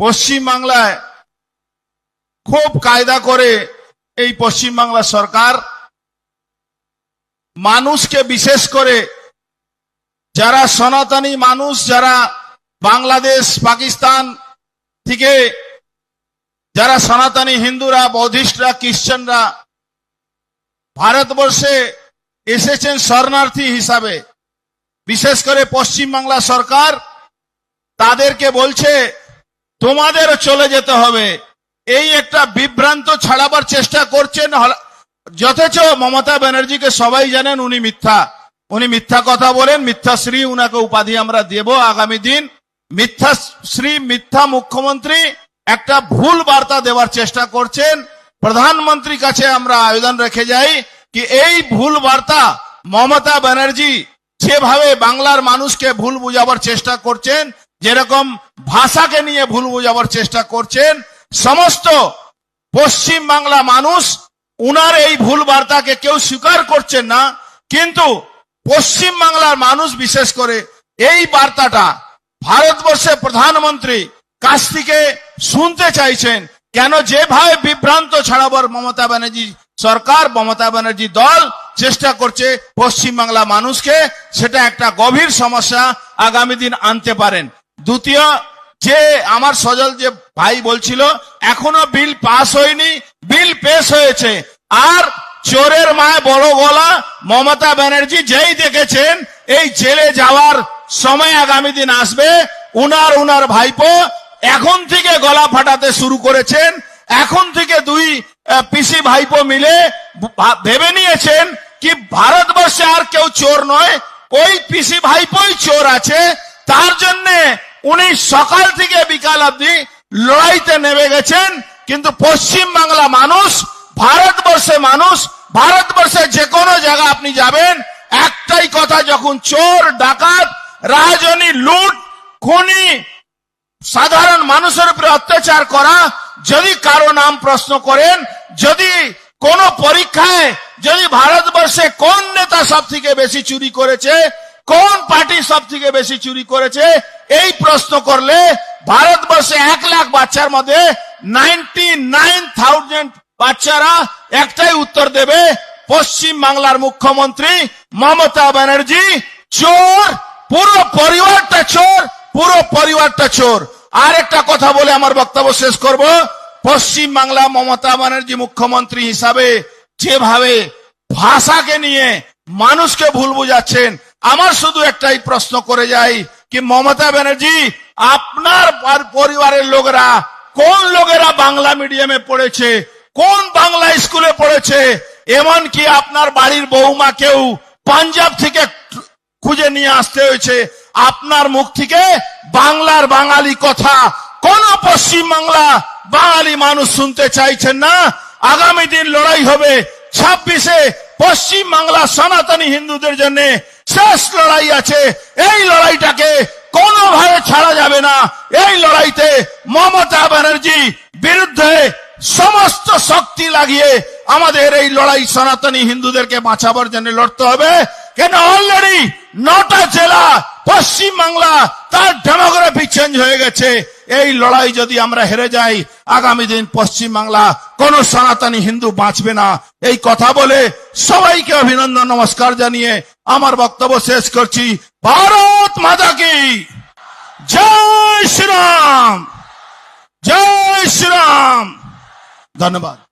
পশ্চিম বাংলায় খুব কায়দা করে এই পশ্চিম বাংলা সরকার মানুষকে বিশেষ করে যারা সনাতনী মানুষ, যারা বাংলাদেশ, পাকিস্তান থেকে যারা সনাতনী হিন্দুরা, বৌদ্ধিস্টরা, খ্রিস্টানরা ভারতবর্ষে এসেছেন শরণার্থী হিসাবে, বিশেষ করে পশ্চিম বাংলা সরকার তাদেরকে বলছে তোমাদেরও চলে যেতে হবে। এই একটা বিভ্রান্ত ছাড়াবার চেষ্টা করছেন যথেচ মমতা ব্যানার্জিকে সবাই জানেন উনি মিথ্যা। উনি মিথ্যা কথা বলেন মিথ্যাশ্রী উনাকে উপাধি আমরা দেব আগামী দিন। মিথ্যাশ্রী মিথ্যা মুখ্যমন্ত্রী একটা ভুল বার্তা দেওয়ার চেষ্টা করছেন। প্রধানমন্ত্রীর কাছে আমরা আবেদন রেখে যাই কি এই ভুল বার্তা মমতা ব্যানার্জি যেভাবে বাংলার মানুষকে ভুল বুঝাবার চেষ্টা করছেন, যেরকম ভাষাকে নিয়ে ভুল বুঝাবার চেষ্টা করছেন। সমস্ত পশ্চিম বাংলা মানুষ উনার এই ভুল বার্তাকে কেউ স্বীকার করছেন না, কিন্তু পশ্চিম বাংলার মানুষ বিশেষ করে এই বার্তাটা ভারতবর্ষের প্রধানমন্ত্রী কাছ থেকে শুনতে চাইছেন, কেন যেভাবে বিভ্রান্ত ছড়াবার মমতা ব্যানার্জি সরকার, মমতা ব্যানার্জি দল চেষ্টা করছে পশ্চিম বাংলা মানুষকে, সেটা একটা গভীর সমস্যা আগামী দিন আনতে পারেন। দ্বিতীয় যে আমার সজল যে ভাই বলছিল, এখনও বিল পাস হয়নি, বিল পেশ হয়েছে। আর চোরের মায় বড় গলা, মমতা ব্যানার্জি যেই দেখেছেন, এই জেলে যাওয়ার সময় আগামী দিন আসবে। উনার উনার ভাইপো এখন থেকে গলা ফাটাতে শুরু করেছেন। এখন থেকে দুই পিসি ভাইপো মিলে ভেবে নিয়েছেন কি ভারতবর্ষে আর কেউ চোর নয়। ওই পিসি ভাইপোই চোর আছে। তার জন্যে উনি সকাল থেকে বিকাল অবধি লড়াইতে নেমে গেছেন, কিন্তু পশ্চিম বাংলা মানুষ, ভারতবর্ষে মানুষ ভারতবর্ষে যে কোনো জায়গা আপনি যাবেন, একটাই কথা, যখন চোর, ডাকাত রাজনী লুট, খুনি, সাধারণ মানুষের উপরে অত্যাচার করা, যদি কারও নাম প্রশ্ন করেন, যদি কোন পরীক্ষায়, যদি ভারতবর্ষে কোন নেতা সব থেকে বেশি চুরি করেছে কোন পার্টি সব থেকে বেশি চুরি করেছে? এই প্রশ্ন করলে ভারতবর্ষে এক লাখ বাচ্চার মধ্যে নাইনটি নাইন বাচ্চারা একটাই উত্তর দেবে, পশ্চিম বাংলার মুখ্যমন্ত্রী মমতা ব্যানার্জি, চোর, পুরো পরিবারটা চোর, পুরো পরিবারটা চোর। আর একটা কথা বলে আমার বক্তব্য শেষ করব, পশ্চিম বাংলা মমতা ব্যানার্জি মুখ্যমন্ত্রী হিসাবে যেভাবে ভাষাকে নিয়ে মানুষকে ভুল বুঝাচ্ছেন আমার শুধু একটাই প্রশ্ন করে যাই কি মমতা ব্যানার্জি, আপনার পরিবারের লোকেরা, কোন লোকেরা বাংলা মিডিয়ামে পড়েছে, কোন বাংলা স্কুলে পড়েছে এমন কি আপনার বাড়ির বৌমাকেও পাঞ্জাব থেকে খুঁজে নিয়ে আসতে হয়েছে, আপনার মুখ থেকে বাংলার বাঙালি কথা, কোন পশ্চিম বাংলা বাঙালি মানুষ শুনতে চাইছেন না? আগামী দিন লড়াই হবে ছাব্বিশে পশ্চিম বাংলা সনাতনী হিন্দুদের জন্য শেষ লড়াই আছে। এই লড়াইটাকে কোনোভাবে ছাড়া যাবে না। এই লড়াইতে মমতা ব্যানার্জি বিরুদ্ধে সমস্ত শক্তি লাগিয়ে আমাদের এই লড়াই সনাতনী হিন্দুদেরকে বাঁচাবার জন্য লড়তে হবে। কেন? অলরেডি নটা জেলা পশ্চিম বাংলা তার ডেমোগ্রাফি চেঞ্জ হয়ে গেছে। এই লড়াই যদি আমরা হেরে যাই, আগামী দিন পশ্চিম বাংলা কোন সনাতনী হিন্দু বাঁচবে না। এই কথা বলে সবাইকে অভিনন্দন, নমস্কার জানিয়ে আমার বক্তব্য শেষ করছি। ভারত মাতা কি? জয় শ্রীরাম। জয় শ্রীরাম। ধন্যবাদ।